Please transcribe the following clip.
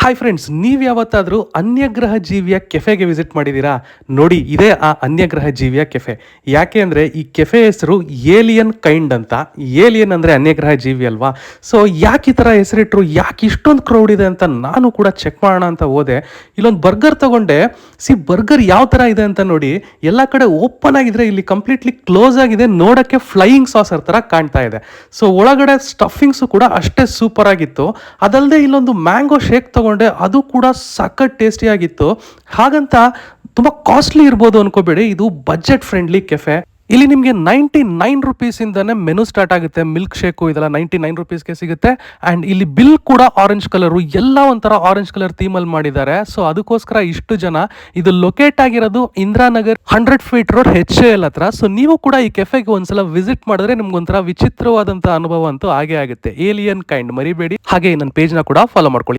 Hi friends ನೀವು ಯಾವತ್ತಾದರೂ ಅನ್ಯಗ್ರಹ ಜೀವಿಯ ಕೆಫೆಗೆ ವಿಸಿಟ್ ಮಾಡಿದ್ದೀರಾ ನೋಡಿ, ಇದೇ ಆ ಅನ್ಯಗ್ರಹ ಜೀವಿಯ ಕೆಫೆ. ಯಾಕೆ ಅಂದರೆ ಈ ಕೆಫೆ ಹೆಸರು ಏಲಿಯನ್ ಕೈಂಡ್ ಅಂತ. ಏಲಿಯನ್ ಅಂದರೆ ಅನ್ಯಗ್ರಹ ಜೀವಿ ಅಲ್ವಾ? ಸೊ ಯಾಕೆ ಈ ಥರ ಹೆಸರಿಟ್ರು? ಯಾಕೆ ಇಷ್ಟೊಂದು ಕ್ರೌಡ್ ಇದೆ ಅಂತ ನಾನು ಕೂಡ ಚೆಕ್ ಮಾಡೋಣ ಅಂತ ಹೋದೆ. ಇಲ್ಲೊಂದು ಬರ್ಗರ್ ತಗೊಂಡೆ. ಸಿ ಬರ್ಗರ್ ಯಾವ ಥರ ಇದೆ ಅಂತ ನೋಡಿ, ಎಲ್ಲ ಕಡೆ ಓಪನ್ ಆಗಿದ್ರೆ ಇಲ್ಲಿ ಕಂಪ್ಲೀಟ್ಲಿ ಕ್ಲೋಸ್ ಆಗಿದೆ. ನೋಡೋಕ್ಕೆ ಫ್ಲೈಯಿಂಗ್ ಸಾಸರ್ ಥರ ಕಾಣ್ತಾ ಇದೆ. ಸೊ ಒಳಗಡೆ ಸ್ಟಫಿಂಗ್ಸು ಕೂಡ ಅಷ್ಟೇ ಸೂಪರ್ ಆಗಿತ್ತು. ಅದಲ್ಲದೆ ಇಲ್ಲೊಂದು ಮ್ಯಾಂಗೋ ಶೇಕ್ ತಗೊಂಡೆ. ಅದು ಕೂಡ ಸಖತ್ ಟೇಸ್ಟಿ ಆಗಿತ್ತು. ಹಾಗಂತ ತುಂಬ ಕಾಸ್ಟ್ಲಿ ಇರ್ಬೋದು ಅನ್ಕೋಬೇಡಿ, ಇದು ಬಜೆಟ್ ಫ್ರೆಂಡ್ಲಿ ಕೆಫೆ ಇಲ್ಲಿ ನಿಮಗೆ ನೈಂಟಿ ನೈನ್ ರುಪೀಸಿಂದನೇ ಮೆನು ಸ್ಟಾರ್ಟ್ ಆಗುತ್ತೆ. ಮಿಲ್ಕ್ ಶೇಕು ಇದೆಲ್ಲ ನೈಂಟಿ ನೈನ್ ರುಪೀಸ್ಗೆ ಸಿಗುತ್ತೆ. ಆ್ಯಂಡ್ ಇಲ್ಲಿ ಬಿಲ್ ಕೂಡ ಆರೆಂಜ್ ಕಲರು ಎಲ್ಲ ಒಂಥರ ಆರೆಂಜ್ ಕಲರ್ ಥೀಮಲ್ಲಿ ಮಾಡಿದ್ದಾರೆ. ಸೊ ಅದಕ್ಕೋಸ್ಕರ ಇಷ್ಟು ಜನ, ಇದು ಲೊಕೇಟ್ ಆಗಿರೋದು Indiranagar hundred feet road H L ಹತ್ರ. ಸೊ ನೀವು ಕೂಡ ಈ ಕೆಫೆಗೆ ಒಂದ್ಸಲ ವಿಸಿಟ್ ಮಾಡಿದ್ರೆ ನಿಮ್ಗೊಂಥರ ವಿಚಿತ್ರವಾದಂಥ ಅನುಭವ ಅಂತೂ ಹಾಗೆ ಆಗುತ್ತೆ. ಏಲಿಯನ್ ಕೈಂಡ್ ಮರಿಬೇಡಿ. ಹಾಗೆ ನನ್ನ ಪೇಜ್ನ ಕೂಡ ಫಾಲೋ ಮಾಡ್ಕೊಳ್ಳಿ.